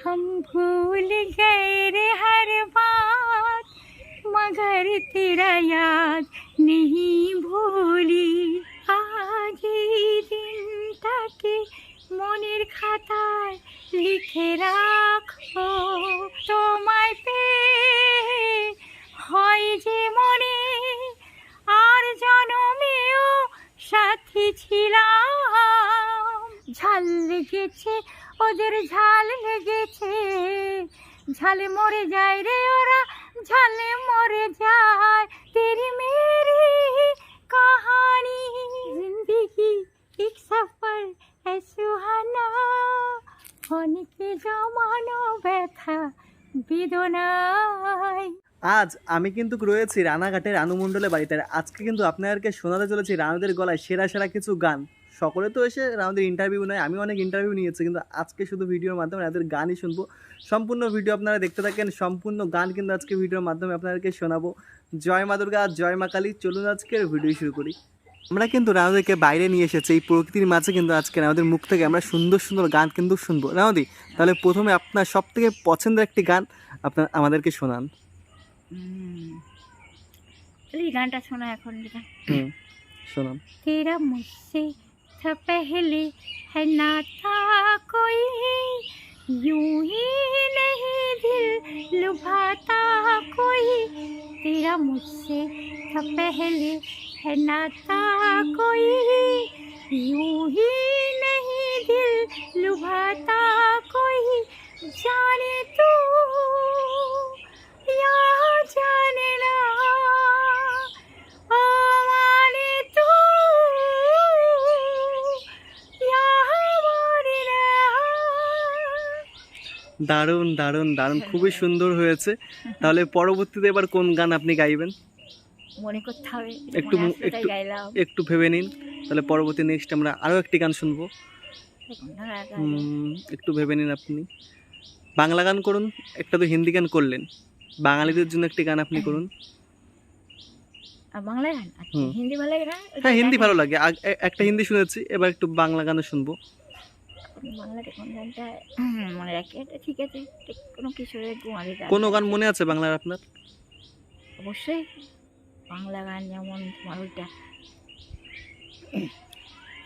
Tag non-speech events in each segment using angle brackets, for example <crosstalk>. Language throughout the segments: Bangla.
हम भूल गए रे हर बात मगर तेरा याद नहीं भूली আজ এই দিনটাকে মনের খাতায় লিখে রাখো তোমায় পেয়ে হয় যে মনে আর জনমেও সাথী ছিলাম ঝাল লেগেছে ওদের ঝাল লেগেছে। ঝালে মরে যায় রে ওরা, ঝালে মরে যায়। তেরি মেরি কাহানি, জিন্দিগি এক সফর সুহানা অনেকে জমানো ব্যথা, বেদনায়। আজ আমি কিন্তু রয়েছি রানাঘাটের রানু বাড়িতে। আজকে কিন্তু আপনাদেরকে শোনাতে চলেছি রানুদের গলায় সেরা সেরা কিছু গান। সকলে তো এসে আমাদের ইন্টারভিউ নেয়। আমি অনেক ইন্টারভিউ নিয়েছি কিন্তু আজকে শুধু ভিডিওর মাধ্যমে এদের গানই শুনব। সম্পূর্ণ ভিডিও আপনারা দেখতে থাকেন সম্পূর্ণ গান কিন্তু আজকে ভিডিওর মাধ্যমে আপনাদেরকে শোনাবো। জয় মা দুর্গা জয় মা কালী চলুন আজকের ভিডিও শুরু করি। আমরা কিন্তু রানদেরকে বাইরে নিয়ে এসেছি এই প্রকৃতির মাঝে কিন্তু আজকে আমাদের মুখ থেকে আমরা সুন্দর সুন্দর গান কিন্তু শুনব। রানদি তাহলে প্রথমে আপনার সব থেকে পছন্দের একটি গান আপনার আমাদেরকে শোনান। এই গানটা শোনা এখন শোনান। था पहले है नाता कोई। यूँ ही नहीं दिल लुभाता कोई। तेरा मुझसे था पहले है नाता कोई। यूँ ही नहीं दिल लुभाता कोई। जाने तू দারুণ দারুণ দারুণ। খুবই সুন্দর হয়েছে। তাহলে পরবর্তীতে এবার কোন গান আপনি গাইবেন? মনে করতে হবে একটু একটু- একটু ভেবে নিন। তাহলে পরবর্তী নেক্সট আমরা আরও একটি গান শুনব। হ্যাঁ, একটু ভেবে নিন আপনি। বাংলা গান করুন একটা তো হিন্দি গান করলেন। বাঙালিদের জন্য একটি গান আপনি করুন। বাংলা গান? আচ্ছা হিন্দি ভালো লাগে হ্যাঁ হিন্দি ভালো লাগে। একটা হিন্দি শুনেছি এবার একটু বাংলা গানও শুনব। বাংলাতে কোন গানটা মনে রাখি এটা ঠিক আছে ঠিক কোনো গান কোনো গান মনে আছে বাংলার আপনার অবশ্যই বাংলা গান যেমন তোমার ওইটা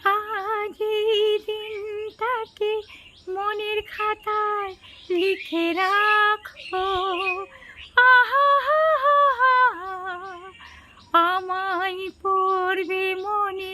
আজ এই দিনটাকে মনের খাতায় লিখে রাখো আহা আমায় পড়বে মনে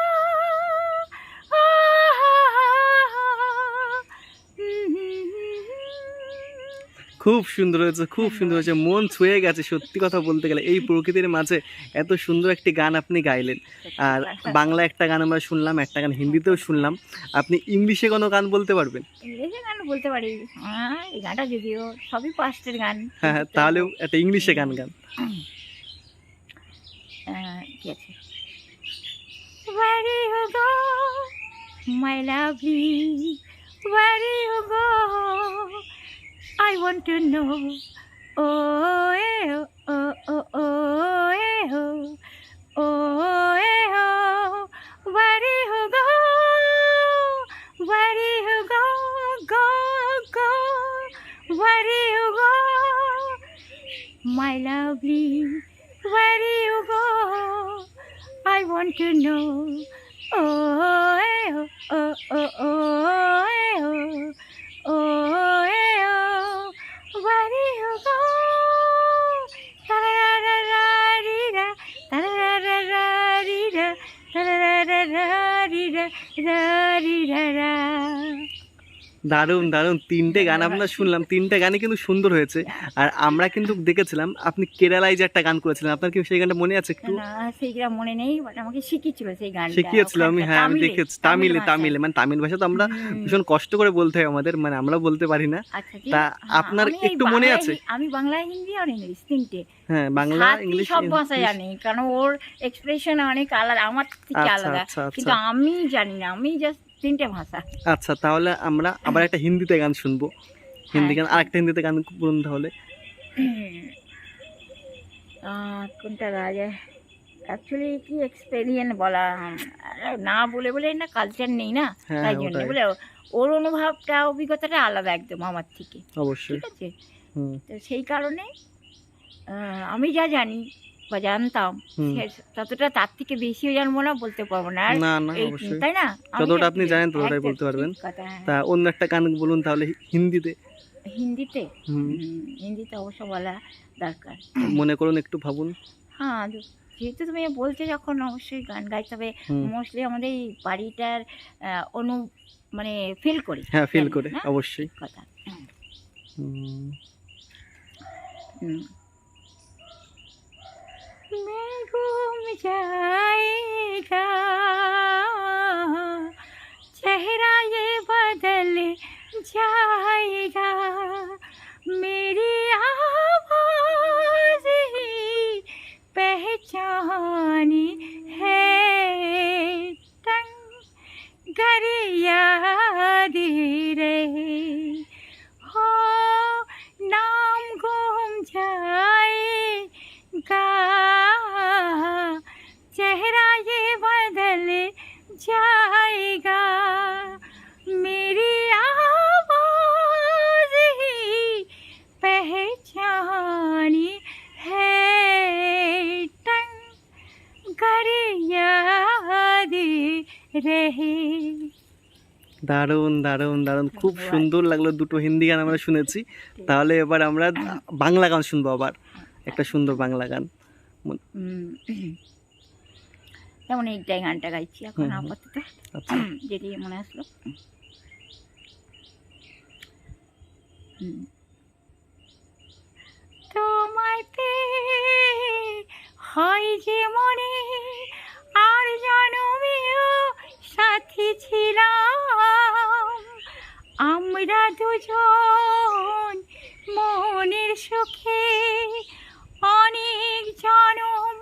খুব সুন্দর হয়েছে খুব সুন্দর হয়েছে। মন ছুঁয়ে গেছে সত্যি কথা বলতে গেলে। এই প্রকৃতির মাঝে এত সুন্দর একটি গান আপনি গাইলেন। আর বাংলা একটা গান আমরা শুনলাম একটা গান হিন্দিতেও শুনলাম। আপনি ইংলিশে কোনো গান বলতে পারবেন? গান বলতে পারি। হ্যাঁ এই গানটা যদিও সবই পাস্টের গান। হ্যাঁ হ্যাঁ তাহলেও একটা ইংলিশে গান গান। আহ, কি আছে? Where you go, my lovely? Where you go? I want to know. Oh, eh, oh, oh, oh, eh, oh, oh, eh, oh. Where do you go? Where do you go? Go, go. Where do you go? My lovely, where do you go? I want to know. Oh, eh, oh, oh, oh, oh, da da da da. দারুণ দারুণ। তিনটে গান আপনার শুনলাম। তিনটে গানই কিন্তু সুন্দর হয়েছে। আর আমরা কিন্তু দেখেছিলাম আপনি কেরালায় যে একটা গান করেছিলেন। আপনার কি সেই গানটা মনে আছে একটু? না সেইটা মনে নেই বাট আমাকে শিখিয়েছিল সেই গানটা। শিখিয়েছিল। আমি হ্যাঁ আমি দেখেছি। তামিলে তামিলে মানে তামিল ভাষা তো আমরা ভীষণ কষ্ট করে বলতে হয় আমাদের। মানে আমরা বলতে পারি না। আচ্ছা তা হ্যাঁ, আপনার একটু মনে আছে? আমি বাংলা হিন্দি আর ইংলিশ তিনটে। হ্যাঁ বাংলা ইংলিশ সব ভাষা জানি কারণ ওর এক্সপ্রেশন অনেক আলাদা আমার থেকে আচ্ছা আলাদা। আচ্ছা কিন্তু আমি জানি না আমি জাস্ট তিনটে ভাষা। আচ্ছা তাহলে আমরা আবার একটা হিন্দিতে গান শুনব। হিন্দি গান হ্যাঁ, আরেকটা হিন্দিতে গান বলুন তাহলে। <clears throat> কোনটা গাওয়া যায়? অ্যাকচুয়ালি কি এক্সপেরিয়েন্স বলা না বলে বলে না কালচার নেই না। হ্যাঁ তাই জন্য বলে ওর অনুভবটা অভিজ্ঞতাটা আলাদা একদম আমার থেকে। অবশ্যই। ঠিক আছে? তো সেই কারণে আমি যা জানি বা জানতাম। ততটা তার থেকে বেশিও জানব না বলতে পারব না। না না অবশ্যই। তাই না? যতটা আপনি জানেন ততটাই বলতে পারবেন। হ্যাঁ। তা অন্য একটা গান বলুন তাহলে হিন্দিতে। হিন্দিতে? হিন্দিতে অবশ্য বলা দরকার। মনে করুন একটু ভাবুন। হ্যাঁ যেহেতু তুমি বলছো যখন অবশ্যই গান গাইতে হবে মোস্টলি আমাদের এই বাড়িটার অনু মানে ফিল করি। হ্যাঁ ফিল করে অবশ্যই। কথা হুম। হুম। मैं घूम जाएगा। चेहरा ये बदल जाएगा। रहे দারুণ দারুণ দারুণ। খুব সুন্দর লাগল দুটো হিন্দি গান আমরা শুনেছি। তাহলে এবার আমরা বাংলা গান শুনব আবার। একটা সুন্দর বাংলা গান। যেমন এইটাই গানটা গাইছি এখন হুম, হুম। আপাতত? আচ্ছা। যেটি মনে আসলো। পেয়ে হয় যে মনে আর জনমেও সাথী ছিলাম। আমরা দুজন মনের সুখে অনেক জনম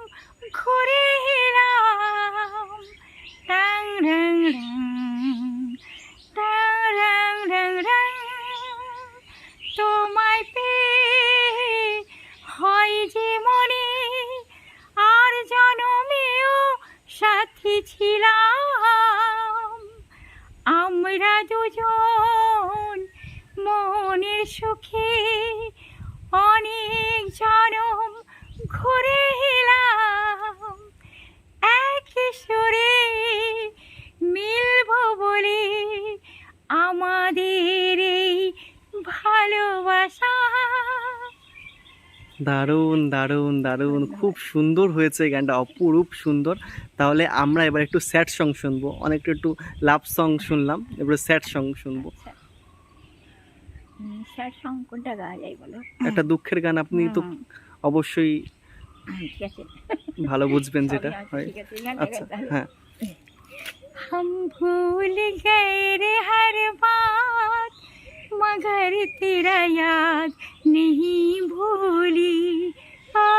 ঘুরে এলাম। রং রং টাং রং রং রং দারুণ দারুণ দারুণ খুব সুন্দর হয়েছে এই গানটা অপরূপ সুন্দর তাহলে আমরা এবার একটু স্যাড সং শুনবো অনেকটা একটু লাভ সং শুনলাম এবার স্যাড সং শুনবো স্যার সং কোনটা গাওয়া যায় বলো একটা দুঃখের গান আপনি তো হুম, অবশ্যই হুম, ঠিক আছে ভালো বুঝবেন যেটা সবই আছে, হয় ঠিক আছে, এই গানটা আচ্ছা গাইতে হবে। হ্যাঁ हम भूल गए रे हर बात मगर तेरा याद नहीं भूली। ओ,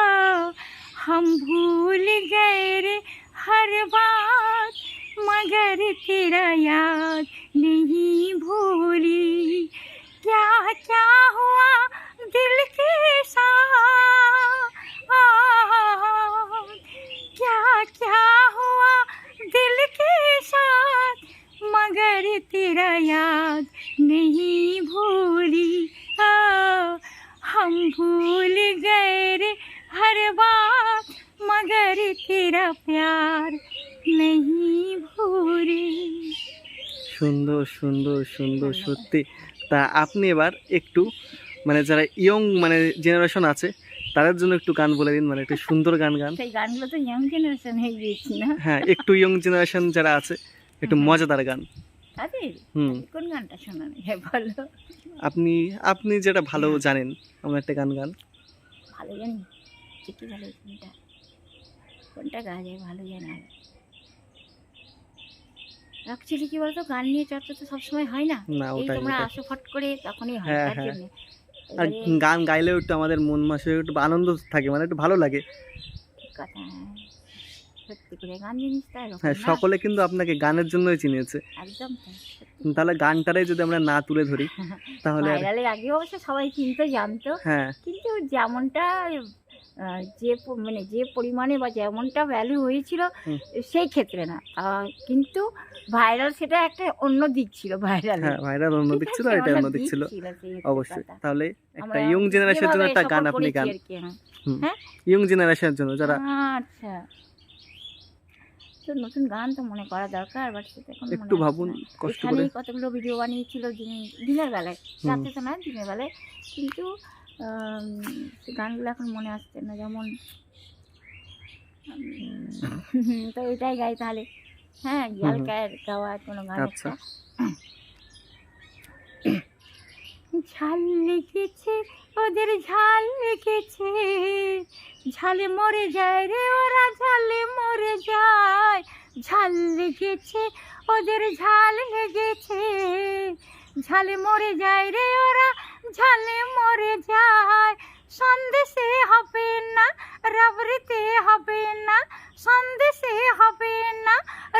हम भूल गए रे हर बात मगर तेरा याद नहीं भूली। क्या क्या हुआ दिल के साथ? क्या क्या हुआ दिल के साथ? मगर तेरा याद नहीं भूली ओ, हम भूल गए रे हर बात मगर तेरा प्यार नहीं भूली সুন্দর সুন্দর সুন্দর সত্যি তা আপনি এবার একটু মানে যারা ইয়ং মানে জেনারেশন আছে তাদের জন্য একটু গান বলে দিন মানে একটু সুন্দর গান গান সেই গানগুলো তো ইয়াং জেনারেশন হয়ে গিয়েছি না হ্যাঁ একটু ইয়ং জেনারেশন যারা আছে একটু হুম। মজাদার গান তাদের কোন গানটা শোনানো যায় বলো। আপনি আপনি যেটা ভালো জানেন আমার একটা গান গান। ভালো জানি? ভালো কোনটা? কোনটা গাওয়া যায় ভালো জানা অ্যাকচুয়ালি কি বলতো গান নিয়ে চর্চা তো সবসময় হয় না। এই ওটাই তোমরা আসো ফট করে তখনই হয় হ্যাঁ, তার হ্যাঁ। জন্য। আর গান গাইলেও একটু আমাদের মন মাসে একটু আনন্দ থাকে মানে একটু ভালো লাগে। কথা হ্যাঁ। সত্যি করে গান জিনিসটা হ্যাঁ সকলে কিন্তু আপনাকে গানের জন্যই চিনেছে একদম তাহলে গানটারে যদি আমরা না তুলে ধরি <laughs> তাহলে ভাইরালের আগে অবশ্য সবাই চিনতো জানতো। হ্যাঁ। কিন্তু যেমনটা যে মানে যে পরিমাণে বা যেমনটা ভ্যালু হয়েছিল সেই ক্ষেত্রে না। কিন্তু ভাইরাল সেটা একটা অন্য দিক ছিল ভাইরাল হ্যাঁ ভাইরাল অন্য দিক ছিল এটা অন্য দিক ছিল। অবশ্যই। তাহলে একটা ইয়ং জেনারেশনের জন্য একটা গান আপনি গান। হ্যাঁ। ইয়ং জেনারেশনের জন্য যারা আচ্ছা। তো নতুন গান তো মনে করা দরকার বাট সেটা এখন একটু ভাবুন কষ্ট করে। কতগুলো ভিডিও বানিয়েছিল দিন- দিনের বেলায় রাতে তো না দিনের বেলায়। কিন্তু গানগুলো এখন মনে আসছে না যেমন <laughs> তো এটাই গাই তাহলে। হ্যাঁ ইয়ালকার গাওয়া কোনো গান আচ্ছা। একটা। ঝাল লেগেছে, ওদের ঝাল লেগেছে। ঝালে মরে যায় রে, ওরা ঝালে মরে যায়। ঝাল লেগেছে, ওদের ঝাল লেগেছে। ঝালে মরে যায় রে, ওরা ঝালে মরে যায়। সন্দেশে হবে না, রাবড়িতে হবে না, সন্দেশে হবে না,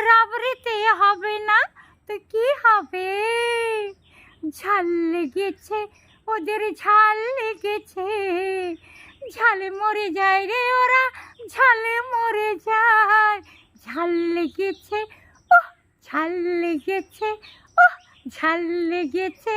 রাবড়িতে হবে না, তো কি হবে? ঝাল লেগেছে, ওদের ঝাল লেগেছে। ঝালে মরে যায় রে ওরা, ঝালে মরে যায়। ঝাল লেগেছে ও ঝাল লেগেছে ও ঝাল লেগেছে।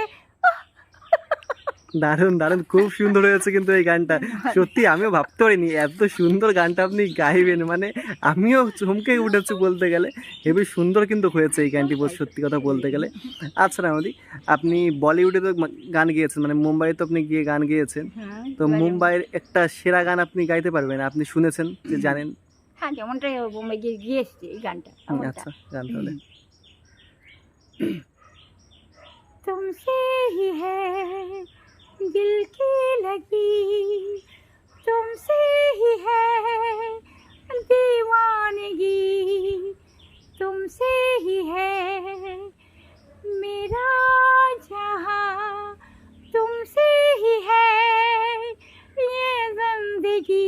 দারুণ দারুণ খুব সুন্দর হয়েছে কিন্তু এই গানটা সত্যি আমিও ভাবতে পারিনি এত সুন্দর গানটা আপনি গাইবেন মানে আমিও চমকে উঠেছি বলতে গেলে হেবি সুন্দর কিন্তু হয়েছে এই গানটি বল- সত্যি কথা বলতে গেলে আচ্ছা রামদি আপনি বলিউডে তো মা- গান গিয়েছেন মানে মুম্বাইতে আপনি গিয়ে গান গিয়েছেন হুম, তো এবারে- মুম্বাইয়ের একটা সেরা গান আপনি গাইতে পারবেন আপনি শুনেছেন যে জানেন হ্যাঁ যেমনটা বোম্বে গিয়ে গিয়ে এসছে এই গানটা হুম, এমনটা। আচ্ছা গান তাহলে तुमसे ही है दिल की लगी। तुमसे ही है दीवानगी। तुमसे ही है मेरा जहाँ। तुमसे ही है ये ज़िंदगी।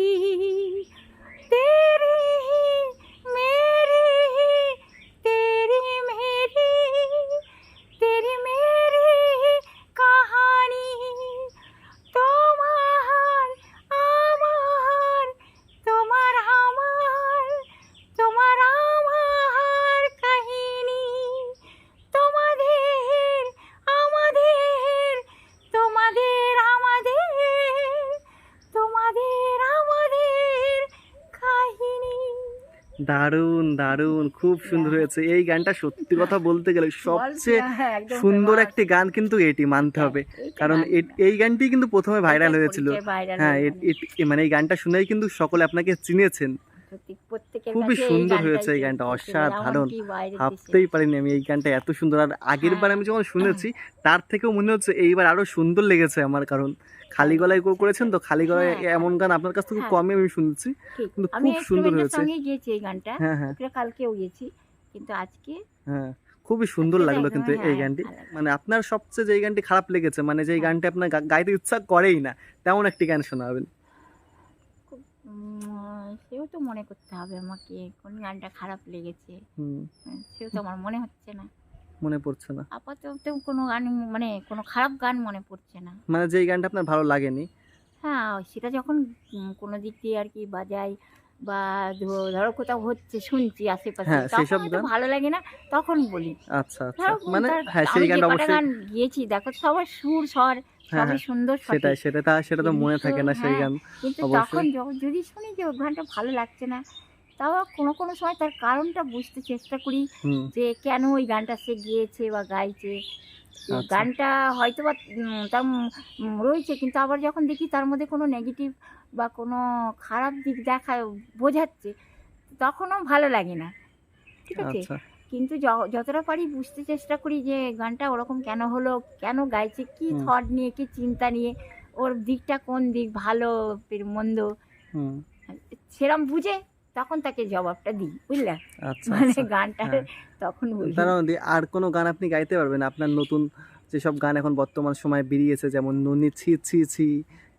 तेरी দারুণ দারুণ খুব সুন্দর হয়েছে। এই গানটা সত্যি কথা বলতে গেলে সবচেয়ে হ্যাঁ, সুন্দর একটি গান কিন্তু এটি মানতে হবে। কারণ এই গানটি কিন্তু প্রথমে ভাইরাল হয়েছিল। হ্যাঁ হয়ে মানে এই গানটা শুনেই কিন্তু সকলে আপনাকে চিনেছেন। খুবই সুন্দর হয়েছে এই গানটা, অসাধারণ। ভাবতেই পারিনি আমি এই গানটা এত সুন্দর আর আগের বার আমি যখন শুনেছি তার থেকেও মনে হচ্ছে এইবার আরও সুন্দর লেগেছে আমার কারণ খালি গলায় কো- করেছেন তো খালি গলায় হ্যাঁ, এমন গান আপনার কাছ থেকে হ্যাঁ। কমই আমি শুনছি। কিন্তু খুব সুন্দর হয়েছে। এই গানটা হ্যাঁ হ্যাঁ কালকেও গেছি কিন্তু আজকে হ্যাঁ খুবই সুন্দর লাগল কিন্তু এই গানটি মানে আপনার সবচেয়ে যে গানটি খারাপ লেগেছে মানে যে। গানটি আপনার গাইতে ইচ্ছা করেই না তেমন একটি গান শোনাবেন সেও তো মনে করতে হবে আমাকে কোন গানটা খারাপ লেগেছে। হ্যাঁ, সেও তো আমার মনে হচ্ছে না। মনে পড়ছে না। আপাতত কোনো গান মানে কোনো খারাপ গান মনে পড়ছে না। মানে যেই গানটা আপনার ভালো লাগেনি? হ্যাঁ সেটা যখন কোনো দিক দিয়ে আর কি বাজাই বা ধরো কোথাও হচ্ছে শুনছি আশেপাশে হ্যাঁ, তখন ভালো লাগে না তখন বলি। আচ্ছা আচ্ছা। মানে হ্যাঁ সেই যে গানটা অবশ্যই গান গিয়েছি দেখো সবার সুর স্বর সবই হ্যাঁ, সুন্দর সেটাই সেটা তা সেটা তো মনে থাকে না সেই গান কিন্তু তখন যদি শুনি যে ওই গানটা ভালো লাগছে না তাও কোনো কোনো সময় তার কারণটা বুঝতে চেষ্টা করি যে কেন ওই গানটা সে গিয়েছে বা গাইছে। আচ্ছা। গানটা হয়তো বা তার রয়েছে কিন্তু আবার যখন দেখি তার মধ্যে কোনো নেগেটিভ বা কোনো খারাপ দিক দেখা বোঝাচ্ছে তখনও ভালো লাগে না। ঠিক আছে? আচ্ছা। কিন্তু যতটা পারি বুঝতে চেষ্টা করি যে গানটা ওরকম কেন হলো কেন গাইছে কি থট নিয়ে কি চিন্তা নিয়ে ওর দিকটা কোন দিক ভালো মন্দ। হুম। সেরম বুঝে তখন তাকে জবাবটা দিই বুঝলে? আচ্ছা মানে আচ্ছা। গানটা হ্যাঁ। তখন বলি আর কোনো গান আপনি গাইতে পারবেন আপনার নতুন যেসব গান এখন বর্তমান সময়ে বেরিয়েছে যেমন ননি ছি ছি ছি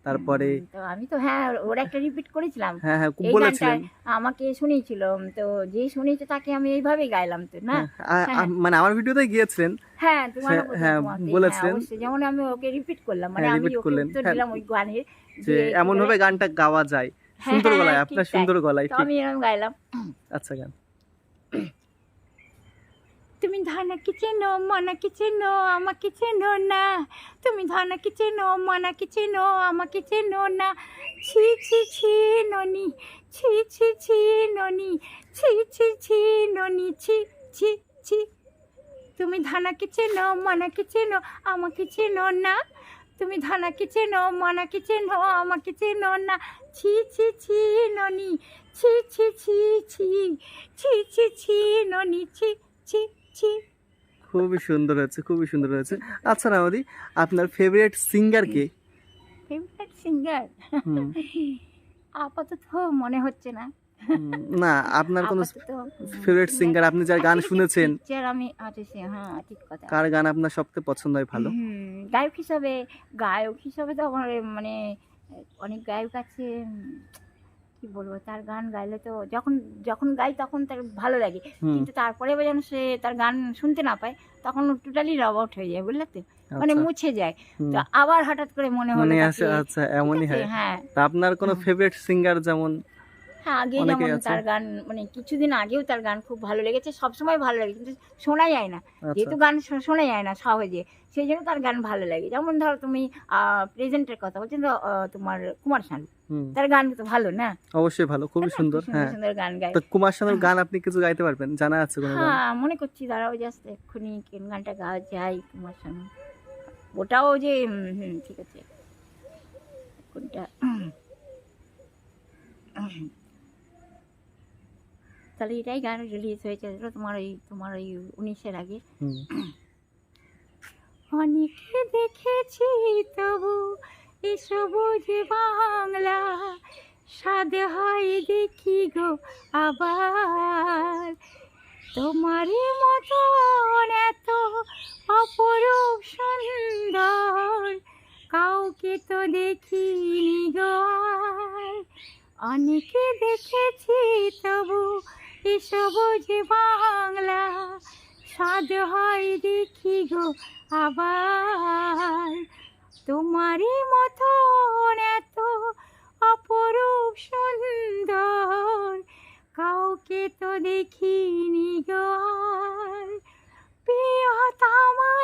তারপরে তো আমি তো হ্যাঁ ওর একটা রিপিট করেছিলাম। হ্যাঁ হ্যাঁ খুব বলেছিলেন। আমাকে শুনিয়েছিল তো যে শুনিয়েছে তাকে আমি এইভাবেই গাইলাম তো না? হ্যাঁ, আ- আ- মানে আমার ভিডিওতে গিয়েছিলেন। হ্যাঁ তোমার হ্যাঁ, হ্যাঁ, বলেছিলেন। যেমন আমি ওকে রিপিট করলাম মানে হ্যাঁ, আমি repeat ওকে করলেন, উত্তর হ্যাঁ। দিলাম ওই গানের যে এমন ভাবে গানটা গাওয়া যায়। হ্যাঁ, সুন্দর হ্যাঁ, গলায় হ্যাঁ, আপনার ঠিক সুন্দর গলায় তো ঠিক। আমি এরকম গাইলাম। আচ্ছা গান। তুমি ধানাকে চেনো মনাকে চেনো আমাকে চেনো না তুমি ধানাকে চেনো মনাকে চেনো আমাকে চেনো না ছি ছি ছি ননি ছি ছি ছি ননি ছি ছি ছি ননি ছি ছি ছি তুমি ধানাকে চেনো মনাকে চেনো আমাকে চেনো না তুমি ধানাকে চেনো মনাকে চেনো আমাকে চেনো না ছি ছি ছি ননি ছি ছি ছি ছি ছি ছি ছি ননি ছি ছি ছি খুবই সুন্দর হয়েছে খুবই সুন্দর হয়েছে। আচ্ছা রামাদি আপনার ফেভারিট সিঙ্গার কে? ফেভারিট সিঙ্গার আপাতত মনে হচ্ছে না। না আপনার কোনো ফেভারিট সিঙ্গার আপনি যার গান শুনেছেন? পিকচার আমি আচ্ছা হ্যাঁ ঠিক কথা। কার গান আপনার সবথেকে পছন্দ হয় ভালো? গায়ক হিসাবে গায়ক হিসাবে তো আমার মানে অনেক গায়ক আছে কি বলব তার গান গাইলে তো যখন যখন গাই তখন তার ভালো লাগে। কিন্তু তারপরে যেন সে তার গান শুনতে না পায় তখন টোটালি রব আউট হয়ে যায় বুঝলে তো? মানে আচ্ছা, মুছে যায়। তো আবার হঠাৎ করে মনে হলো মনে আসে আচ্ছা ঠিক এমনই হয়। হ্যাঁ। তা আপনার কোনো ফেভারিট সিঙ্গার যেমন হ্যাঁ আগে যেমন তার গান মানে কিছুদিন আগেও তার গান খুব ভালো লেগেছে সবসময় ভালো লাগে কিন্তু শোনা যায় না। আচ্ছা। যেহেতু গান শোনা যায় না সহজে সেই জন্য তার গান ভালো লাগে। যেমন ধরো তুমি প্রেজেন্টের কথা বলছেন তো আহ, তোমার কুমার শানু। তার গান তো ভালো না? অবশ্যই ভালো খুবই সুন্দর হ্যাঁ। সুন্দর গান গায়। তো কুমার শানুর গান আপনি কিছু গাইতে পারবেন? জানা আছে কোনো হ্যাঁ মনে করছি দাঁড়াও জাস্ট এক্ষুনি কোন গানটা গাওয়া যায় কুমার শানু ওটাও যে ঠিক আছে। কোনটা? তাহলে এটাই গান রিলিজ হয়েছে তোমার ওই তোমার ওই উনিশের আগে। হুম, অনেকে দেখেছি তবু সবুজ বাংলা, স্বাদ হয় দেখি গো আবার। তোমারই মতন এত অপরূপ সুন্দর, কাউকে তো দেখিনি গো অনেকে দেখেছি তবু সবুজ বাংলা, স্বাদ হয় দেখি গো আবার। তোমারই মতন এত অপরূপ সুন্দর কাউকে তো দেখিনি গো। প্রিয়তমা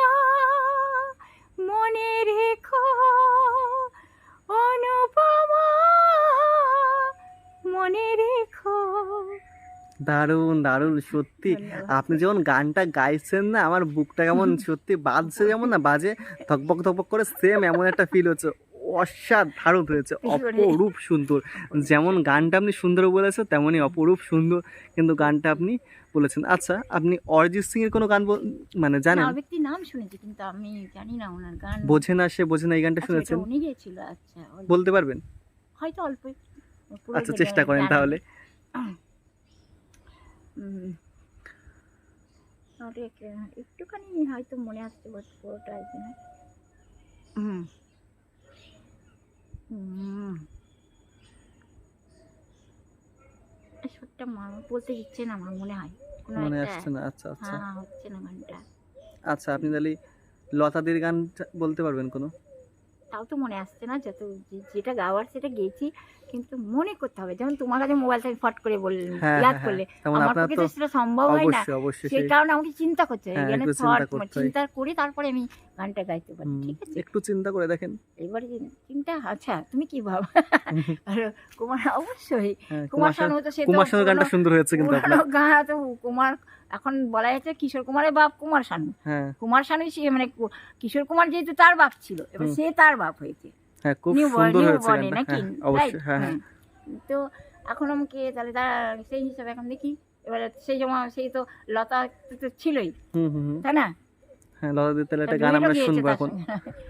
দারুণ দারুণ সত্যি। আপনি যখন গানটা গাইছেন না আমার বুকটা কেমন <laughs> সত্যি বাজছে যেমন না বাজে ধকবক ধকবক করে সেম এমন একটা ফিল হচ্ছে। অসাধারণ হয়েছে অপরূপ সুন্দর। যেমন গানটা আপনি সুন্দর বলেছেন তেমনই অপরূপ সুন্দর কিন্তু গানটা আপনি বলেছেন। আচ্ছা আপনি অরিজিৎ সিং এর কোনো গান মানে জানেন? না, ব্যক্তির নাম শুনেছি কিন্তু আমি জানি না ওনার গান। বোঝে না সে বোঝে না এই গানটা আচ্ছা, শুনেছেন? উনি গেছিল আচ্ছা বলতে পারবেন? হয়তো অল্প আচ্ছা চেষ্টা করেন তাহলে। <clears throat> একটুখানি হয়তো মনে আসছে পুরোটা আসবে না। বলতে না আমার মনে হয়। মনে আসছে না আচ্ছা আচ্ছা। হ্যাঁ হচ্ছে না গানটা। আচ্ছা আপনি তাহলে লতাদির গান বলতে পারবেন কোনো? তাও তো মনে আসছে না যত যেটা গাওয়ার সেটা গেয়েছি কিন্তু মনে করতে হবে। যেমন তোমার কাছে মোবাইল থেকে ফট করে বললেন হ্যাঁ, ইয়াদ হ্যাঁ, করলে আমার পক্ষে তো সেটা সম্ভব হয় না। সেই কারণে আমাকে চিন্তা করতে হয়। হ্যাঁ, এখানে থট চিন্তা করে তারপরে আমি গানটা গাইতে পারি ঠিক আছে? একটু চিন্তা করে দেখেন। এবারে চিন্তা আচ্ছা তুমি কি ভাবো? <laughs> আর কুমার অবশ্যই। হ্যাঁ, কুমার শানু তো সে কুমার শানুর গানটা সুন্দর হয়েছে কিন্তু আপনার। গান তো কুমার এখন বলা যাচ্ছে কিশোর কুমারের বাপ কুমার শানু। হ্যাঁ। কুমার শানু সে মানে কিশোর কুমার যেহেতু তার বাপ ছিল এবার সে তার বাপ হয়েছে। হ্যাঁ হ্যাঁ। তো এখন আমাকে তাহলে তার সেই হিসাবে এখন দেখি। এবার সেই সময় সেই তো লতা তো ছিলই হুম হুম হুম। তাই না? হ্যাঁ তাহলে একটা গান আমরা শুনব এখন।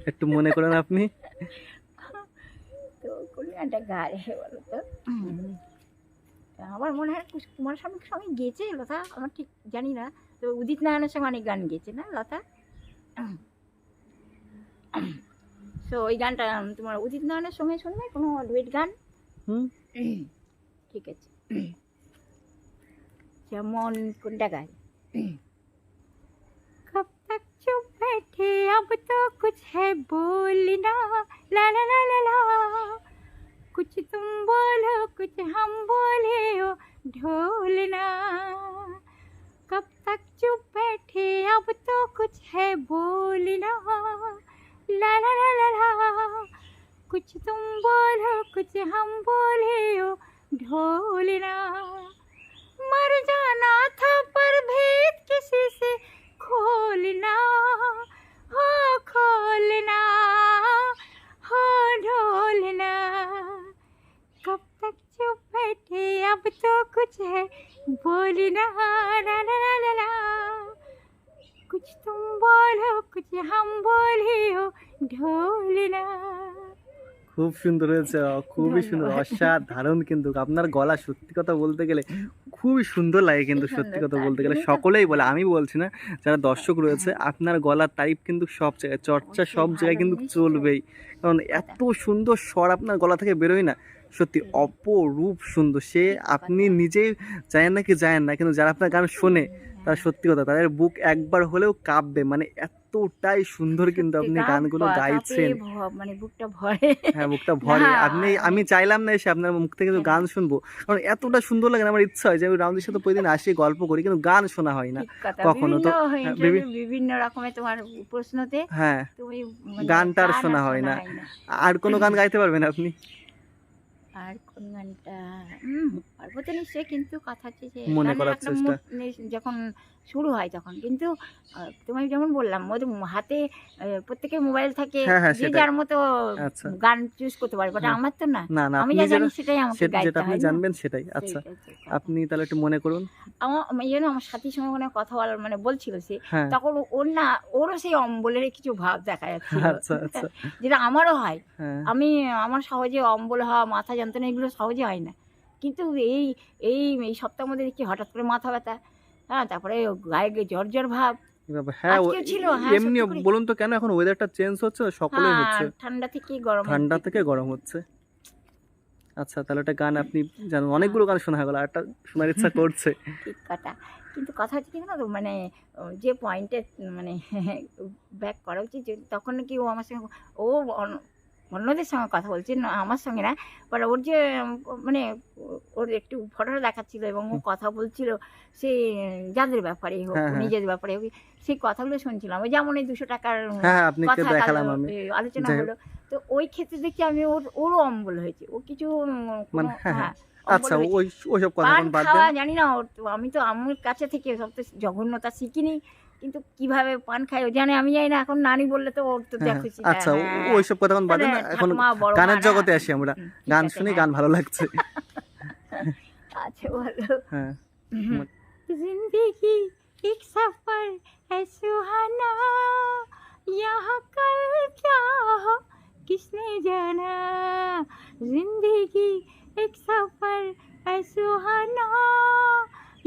একটু মনে করেন আপনি। <laughs> তো কোন গায়ে বলো তা। আমার মনে হয় কুস- কুমার স্বামীর সঙ্গে গেয়েছে লতা আমার ঠিক জানি না তো উদিত নারায়ণের সঙ্গে অনেক গান গেয়েছে না লতা তো ওই গানটা তোমার উদিত নারায়ণের সঙ্গে শুনবে কোনো ডুয়েট গান হুম ঠিক আছে যেমন কোনটা গায় कब तक चुप बैठे अब तो कुछ है बोलना ला ला ला ला ला कुछ तुम बोलो, कुछ हम बोले हो ढोलना। कब तक चुप बैठे, अब तो कुछ है बोलना। ला ला ला ला ला। कुछ तुम बोलो, कुछ हम बोले हो ढोलना। मर जाना था पर भेद किसी से खोलना। अब तो कुछ है बोलना ला ला ला ला ला कुछ तुम बोलो कुछ हम बोले हो ढोलना খুব সুন্দর হয়েছে আহ, খুবই সুন্দর ধন্যবাদ। অসাধারণ কিন্তু আপনার গলা সত্যি কথা বলতে গেলে খুবই সুন্দর লাগে কিন্তু কি সত্যি সুন্দর কথা বলতে গেলে আপনি তো- সকলেই বলে আমি বলছি না যারা দর্শক রয়েছে আপনার গলার তারিফ কিন্তু সব জায়গায় চর্চা অবশ্যই সব জায়গায় ভালো, কিন্তু নিশ্চয়ই। চলবেই কারণ এত সুন্দর স্বর আপনার গলা থেকে বেরোয় না সত্যি অপরূপ সুন্দর। সে আপনি নিজেই জানেন না কি জানেন না কিন্তু যারা আপনার গান শোনে তার সত্যি কথা তাদের বুক একবার হলেও কাঁপবে। মানে এতটাই সুন্দর কিন্তু আপনি গানগুলো গাইছেন। মানে বুকটা ভরে। হ্যাঁ মুখটা ভরে। আপনি আমি চাইলাম না এসে আপনার মুখ থেকে কিন্তু গান শুনব কারণ এতটা সুন্দর লাগে আমার ইচ্ছা হয় যে আমি রাউন্ডের সাথে প্রতিদিন আসি গল্প করি কিন্তু গান শোনা হয় না কখনো। তো- বিভিন্ন হ্যাঁ, বিভি- বিভিন্ন রকমের তোমার প্রশ্নতে হ্যাঁ তুমি মানে গানটা আর শোনা হয় না। আর কোনো গান গাইতে পারবেন আপনি? আর কোন গানটা পারব তো নিশ্চয়ই কিন্তু কথা হচ্ছে যে মনে করার চেষ্টা। যখন শুরু হয় তখন। কিন্তু তোমায় যেমন বললাম ওদের হাতে প্রত্যেকের মোবাইল থাকে হ্যাঁ, হ্যাঁ, যে যার মতো আচ্ছা। গান চুজ করতে পারবে ওটা হুম। আমার তো না। আমি যা জানি সেটাই আমাকে যেটা আপনি জানবেন সেটাই আচ্ছা। আপনি তাহলে একটু মনে করুন। আমার এই আমার সাথীর সঙ্গে মানে কথা বলার মানে বলছিল সে হ্যাঁ। তখন ওর না ওরও সেই অম্বলের কিছু ভাব দেখা যাচ্ছে আচ্ছা আচ্ছা। <laughs> যেটা আমারও হয়। আমি আমার সহজে অম্বল হওয়া মাথা যন্ত্রণা এগুলো সহজে হয় না। কিন্তু এই এই এই সপ্তাহের মধ্যে দেখছি হঠাৎ করে মাথা ব্যথা। হ্যাঁ তারপরে গায়ে গিয়ে জ্বর জ্বর ভাব। হ্যাঁ ছিল, হ্যাঁ, এমনি বলুন তো কেন এখন ওয়েদারটা চেঞ্জ হচ্ছে না? সকলেই হ্যাঁ হচ্ছে। ঠান্ডা থেকে গরম ঠান্ডা থেকে গরম হচ্ছে। আচ্ছা তাহলে একটা গান আপনি জানেন অনেকগুলো গান শোনা হয়ে গেল একটা শোনার ইচ্ছা <laughs> করছে। ঠিক কথা। কিন্তু কথা হচ্ছে কি তো মানে যে পয়েন্টে মানে <laughs> ব্যাক করা উচিত তখন কি ও আমার সঙ্গে ও অন্যদের সঙ্গে কথা বলছে না আমার সঙ্গে না বাট ওর যে মানে ওর একটু ফটোটা দেখাচ্ছিল এবং ও কথা বলছিল সে যাদের ব্যাপারে হোক হ্যাঁ, হ্যাঁ। নিজের ব্যাপারে হোক সেই কথাগুলো শুনছিলাম। ওই যেমন এই দুশো টাকার হ্যাঁ কথা আলোচনা হলো। তো ওই ক্ষেত্রে দেখছি আমি ওর ওরও অম্বল হয়েছে। ও কিছু মানে হ্যাঁ, আচ্ছা ওই ওইসব কথা জানি না আমি তো আমার কাছে থেকে সব তো জঘন্যতা শিখিনি। কিন্তু কিভাবে পান খাই ও জানে আমি জানি না এখন নানি বললে তো ওর তো হ্যাঁ, দেখো সেটা, আচ্ছা ও- হ্যাঁ। ওইসব কথা এখন বাদ দেন তাহলে এখন ঠাকুমা, বড় গানের মা না? জগতে আসি আমরা হুম, ঠিক গান আছে, শুনি হ্যাঁ। গান ভালো লাগছে আচ্ছা বলো হ্যাঁ जिंदगी एक सफर है सुहाना यहाँ कल क्या हो किसने जाना जिंदगी एक सफर है सुहाना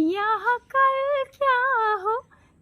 यहाँ कल क्या हो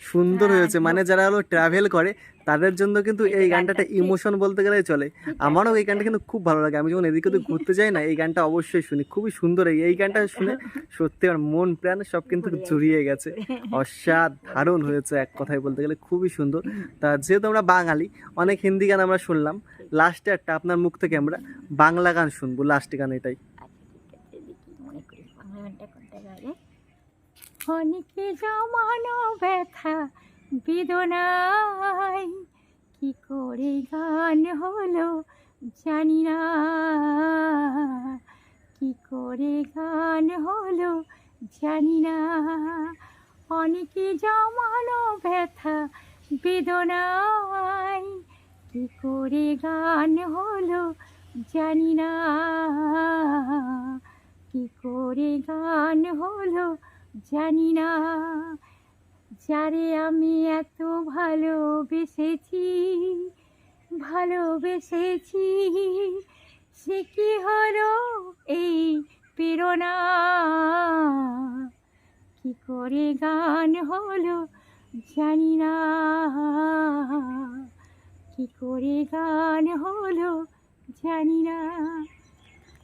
সুন্দর হ্যাঁ, হয়েছে। মানে যারা হলো ট্রাভেল করে তাদের জন্য কিন্তু এই এই গানটা গানটা ইমোশন বলতে গেলে চলে। <laughs> আমারও এই গানটা কিন্তু খুব ভালো লাগে। আমি যখন এদিকে ওদিকে ঘুরতে যাই না এই গানটা অবশ্যই শুনি। খুবই সুন্দর এই এই গানটা শুনে <laughs> সত্যি আমার মন প্রাণ সব কিন্তু। জুড়িয়ে গেছে। অসাধারণ হয়েছে এক কথায় বলতে গেলে। খুবই সুন্দর। তা যেহেতু আমরা বাঙালি অনেক হিন্দি গান আমরা শুনলাম। লাস্টে একটা আপনার মুখ থেকে আমরা বাংলা গান শুনব। লাস্ট গান এটাই। অনেকে জমানো ব্যথা, বেদনায় কি করে গান হলো জানি না। কি করে গান হলো জানি না। অনেকে জমানো ব্যথা, বেদনায় কি করে গান হলো জানি না। কি করে গান হলো জানি না যারে আমি এত ভালোবেসেছি ভালোবেসেছি, সে কি হলো এই প্রেরণা? কি করে গান হলো জানি না কি করে গান হলো জানি না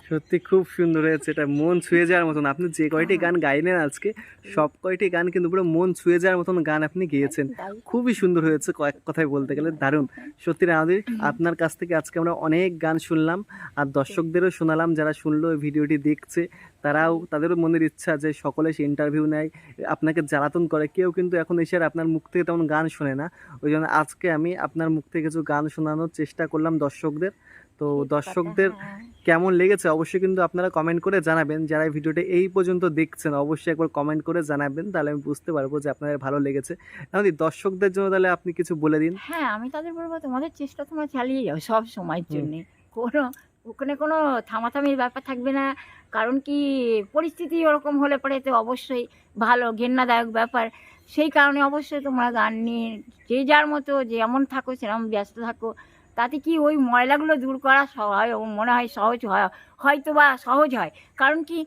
সত্যি খুব সুন্দর হয়েছে, এটা মন ছুঁয়ে যাওয়ার মতন। আপনি যে কয়টি গান গাইলেন আজকে, সব কয়টি গান কিন্তু পুরো মন ছুঁয়ে যাওয়ার মতন গান আপনি গেয়েছেন। খুবই সুন্দর হয়েছে কয়েক কথায় বলতে গেলে, দারুণ। সত্যি রানাদি আপনার কাছ থেকে আজকে আমরা অনেক গান শুনলাম, আর দর্শকদেরও শোনালাম, যারা শুনলো ভিডিওটি দেখছে, তারাও তাদেরও মনের ইচ্ছা যে সকলে সে ইন্টারভিউ নেয়, আপনাকে জ্বালাতন করে। কেউ কিন্তু এখন এসে আপনার মুখ থেকে তেমন গান শোনে না। ওই জন্য আজকে আমি আপনার মুখ থেকে কিছু গান শোনানোর চেষ্টা করলাম দর্শকদের। তো দর্শকদের কেমন লেগেছে অবশ্যই কিন্তু আপনারা কমেন্ট করে জানাবেন। যারা ভিডিওটা এই পর্যন্ত দেখছেন অবশ্যই একবার কমেন্ট করে জানাবেন। তাহলে আমি বুঝতে পারব যে আপনাদের ভালো লেগেছে। তাহলে দর্শকদের জন্য তাহলে আপনি কিছু বলে দিন। হ্যাঁ আমি তাদের বলব তোমাদের চেষ্টা তোমরা চালিয়ে যাও সব সময়ের। জন্যে। কোনো ওখানে কোনো থামাথামির ব্যাপার থাকবে না। কারণ কি পরিস্থিতি ওরকম হলে পরে তো অবশ্যই ভালো ঘেন্নাদায়ক ব্যাপার। সেই কারণে অবশ্যই তোমরা গান নিয়ে যে যার মতো যেমন থাকো সেরকম ব্যস্ত থাকো। তাতে কি ওই ময়লাগুলো দূর করা হয়? মনে হয় সহজ হয়। হয়তো বা সহজ হয়। কারণ কি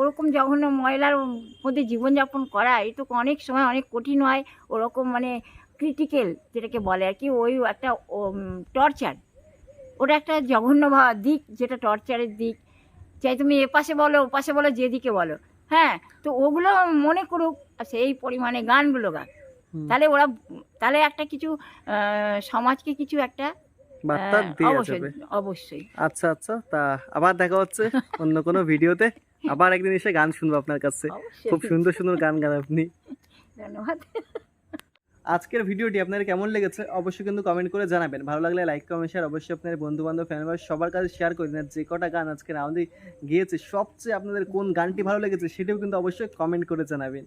ওরকম জঘন্য ময়লার মধ্যে জীবনযাপন করা এ তো অনেক সময় অনেক কঠিন হয়। ওরকম মানে ক্রিটিক্যাল যেটাকে বলে আর কি, ওই একটা টর্চার ওটা একটা জঘন্য দিক যেটা টর্চারের দিক। চাই তুমি এপাশে বলো, ওপাশে বলো, যেদিকে বলো। হ্যাঁ তো ওগুলো মনে করুক। সেই পরিমাণে গানগুলো গান। তাহলে ওরা তাহলে একটা কিছু সমাজকে কিছু একটা বার্তা অবশ্যই যাবে। অবশ্যই। আচ্ছা আচ্ছা তা আবার দেখা হচ্ছে অন্য কোনো ভিডিওতে। <laughs> আবার একদিন এসে গান শুনব আপনার কাছে। খুব সুন্দর সুন্দর গান গান আপনি। ধন্যবাদ। আজকের ভিডিওটি আপনার কেমন লেগেছে অবশ্যই কিন্তু কমেন্ট করে জানাবেন। ভালো লাগলে লাইক কমেন্ট শেয়ার অবশ্যই আপনার বন্ধু বান্ধব ফ্যামিলি সবার কাছে শেয়ার করে দিন। যে কটা গান আজকে আমাদের গিয়েছে সবচেয়ে আপনাদের কোন গানটি ভালো লেগেছে সেটাও কিন্তু অবশ্যই কমেন্ট করে জানাবেন।